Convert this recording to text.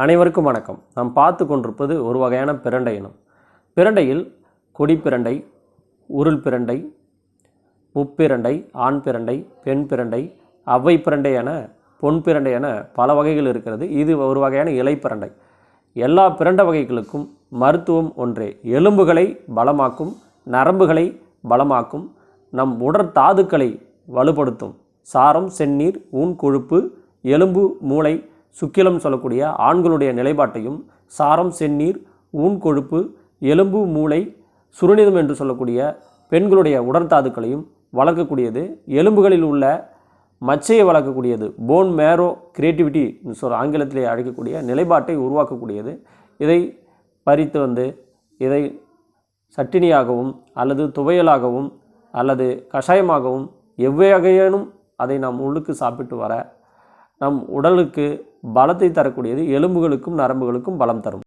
அனைவருக்கும் வணக்கம். நாம் பார்த்து கொண்டிருப்பது ஒரு வகையான பிரண்டை இனம். பிரண்டையில் கொடிப்பிரண்டை உருள் பிரண்டை முப்பிரண்டை ஆண் பிரண்டை பெண் பிரண்டை அவ்வை பிரண்டை என பொன் பிரண்டை என பல வகைகள் இருக்கிறது. இது ஒரு வகையான இலைப்பிரண்டை. எல்லா பிரண்ட வகைகளுக்கும் மருத்துவம் ஒன்றே. எலும்புகளை பலமாக்கும் நரம்புகளை பலமாக்கும் நம் உடற் தாதுக்களை வலுப்படுத்தும். சாரம் செந்நீர் ஊன் கொழுப்பு எலும்பு மூளை சுக்கிலம் சொல்லக்கூடிய ஆண்களுடைய நிலைப்பாட்டையும் சாரம் செந்நீர் ஊன் கொழுப்பு எலும்பு மூளை சுருணிதம் என்று சொல்லக்கூடிய பெண்களுடைய உடற்தாதுக்களையும் வளர்க்கக்கூடியது. எலும்புகளில் உள்ள மச்சையை வளர்க்கக்கூடியது. போன் மேரோ கிரியேட்டிவிட்டி சொல் ஆங்கிலத்திலே அழைக்கக்கூடிய நிலைப்பாட்டை உருவாக்கக்கூடியது. இதை பறித்து வந்து இதை சட்டினியாகவும் அல்லது துவையலாகவும் அல்லது கஷாயமாகவும் எவ்வகையேனும் அதை நாம் உள்ளுக்கு சாப்பிட்டு வர நம் உடலுக்கு பலத்தை தரக்கூடியது எலும்புகளுக்கும் நரம்புகளுக்கும் பலம் தரும்.